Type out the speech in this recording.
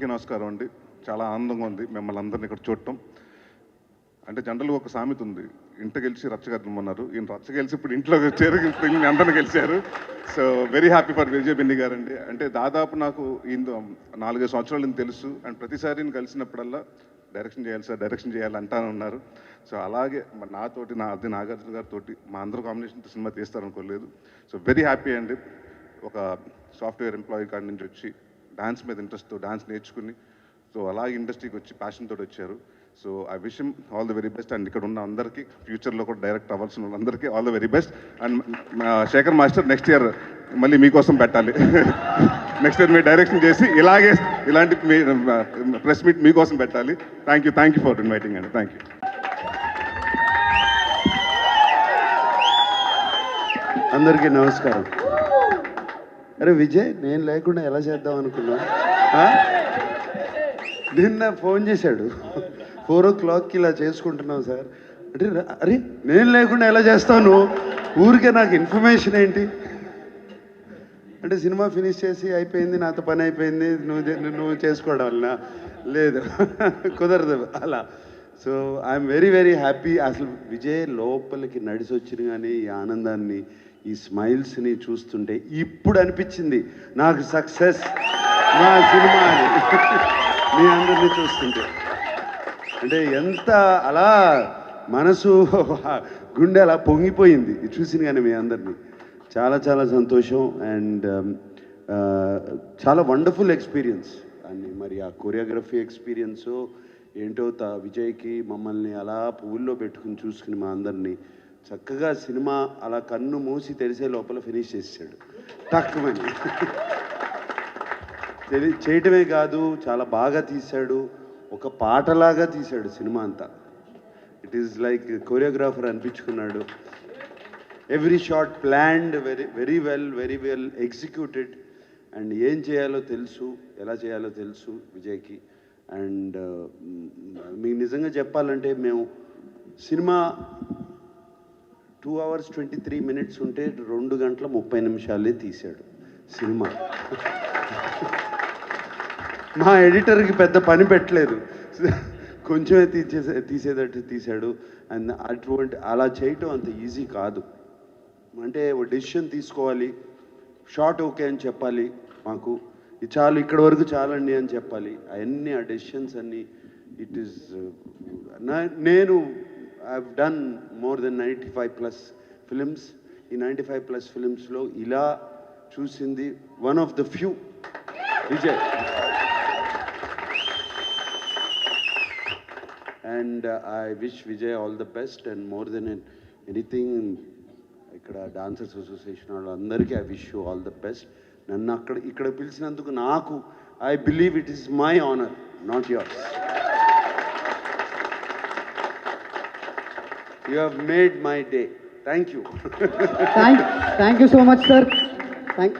అందరికీ నమస్కారం అండి. చాలా ఆనందంగా ఉంది మిమ్మల్ని అందరిని ఇక్కడ చూడటం. అంటే జనరల్గా ఒక సామెత ఉంది. ఇంట గెలిచి రచ్చగట్టమన్నారు ఈయన రచ్చ గెలిచి ఇప్పుడు ఇంట్లో వచ్చారు ఈయన అందరిని గెలిచారు. So very happy for Vijay Benny garu అండి అంటే దాదాపు నాకు ఈయన నాలుగైదు సంవత్సరాలు ఈయన తెలుసు. అండ్ ప్రతిసారి కలిసినప్పుడల్లా డైరెక్షన్ చేయాలి సార్ డైరెక్షన్ చేయాలి అంటానే ఉన్నారు సో అలాగే నాతోటి నా అది నాగార్జున గారితోటి మా అందరూ కాంబినేషన్ సినిమా తీస్తారనుకోలేదు. సో వెరీ హ్యాపీ అండి. ఒక సాఫ్ట్వేర్ ఎంప్లాయీ కాడి నుంచి వచ్చి డాన్స్ మీద ఇంట్రెస్ట్తో డాన్స్ నేర్చుకుని సో అలాగే ఇండస్ట్రీకి వచ్చి ప్యాషన్తో వచ్చారు. So I wish all the very best and ఇక్కడ ఉన్న అందరికీ ఫ్యూచర్లో కూడా డైరెక్ట్ అవ్వాల్సిన వాళ్ళందరికీ all the very best and Shekhar master next year మళ్ళీ మీకోసం పెట్టాలి. నెక్స్ట్ ఇయర్ మీరు డైరెక్షన్ చేసి ఇలాగే ఇలాంటి ప్రెస్ మీట్ మీకోసం పెట్టాలి. Thank you thank you for inviting అండి థ్యాంక్ యూ అందరికీ నమస్కారం. అరే విజయ్ నేను లేకుండా ఎలా చేద్దాం అనుకున్నా? నిన్న ఫోన్ చేశాడు. ఫోర్ ఓ క్లాక్కి ఇలా చేసుకుంటున్నాం సార్. అంటే అరే నేను లేకుండా ఎలా చేస్తాను? ఊరికే నాకు ఇన్ఫర్మేషన్ ఏంటి? అంటే సినిమా ఫినిష్ చేసి అయిపోయింది నాతో పని అయిపోయింది నువ్వు నువ్వు చేసుకోవడం వలన లేదు కుదరదు అలా. So I'm very very happy అసలు విజయ్ లోపలికి నడిచి వచ్చిన కానీ ఈ ఆనందాన్ని ఈ స్మైల్స్ని చూస్తుంటే ఇప్పుడు అనిపించింది నాకు సక్సెస్ నా సినిమా అని. మీ అందరినీ చూస్తుంటే. అంటే ఎంత అలా మనసు గుండె అలా పొంగిపోయింది. చూసింది కానీ మీ అందరినీ. చాలా చాలా సంతోషం అండ్ um, చాలా వండర్ఫుల్ ఎక్స్పీరియన్స్. అని మరి ఆ కొరియోగ్రఫీ ఎక్స్పీరియన్స్ ఏంటో త విజయ్కి మమ్మల్ని అలా పువ్వుల్లో పెట్టుకుని చూసుకుని మా అందరినీ చక్కగా సినిమా అలా కన్ను మూసి తెరిసే లోపల ఫినిష్ చేసాడు తక్కువని. తెలి చేయటమే కాదు చాలా బాగా తీశాడు. ఒక పాటలాగా తీశాడు సినిమా అంతా. It is like choreographer అనిపించుకున్నాడు. Every shot planned very very well very well executed and ఏం చేయాలో తెలుసు ఎలా చేయాలో తెలుసు విజయ్కి. అండ్ uh, మీకు నిజంగా చెప్పాలంటే మేము cinema two hours twenty three minutes ఉంటే రెండు గంటల ముప్పై నిమిషాలే తీశాడు సినిమా. మా ఎడిటర్కి పెద్ద పని పెట్టలేదు. కొంచెమే తీసేసే తీసేటట్టు తీశాడు. అండ్ అటువంటి అలా చేయటం అంత ఈజీ కాదు. అంటే ఒక డెసిషన్ తీసుకోవాలి. షార్ట్ ఓకే అని చెప్పాలి మాకు. ఇది చాలు ఇక్కడ వరకు చాలండి అని చెప్పాలి. అవన్నీ ఆ డెసిషన్స్ అన్నీ ఇట్ ఈస్ నేను I done more than ninety five plus films ఈ నైంటీ ఫైవ్ ప్లస్ ఫిలిమ్స్లో ఇలా చూసింది one of the few Vijay and I wish Vijay all the best and more than anything ఇక్కడ డాన్సర్స్ అసోసియేషన్ వాళ్ళందరికీ I wish you all the best నన్ను అక్కడ ఇక్కడ పిలిచినందుకు నాకు I believe it is my honour not yours You have made my day. Thank you. thank, thank you so much, sir.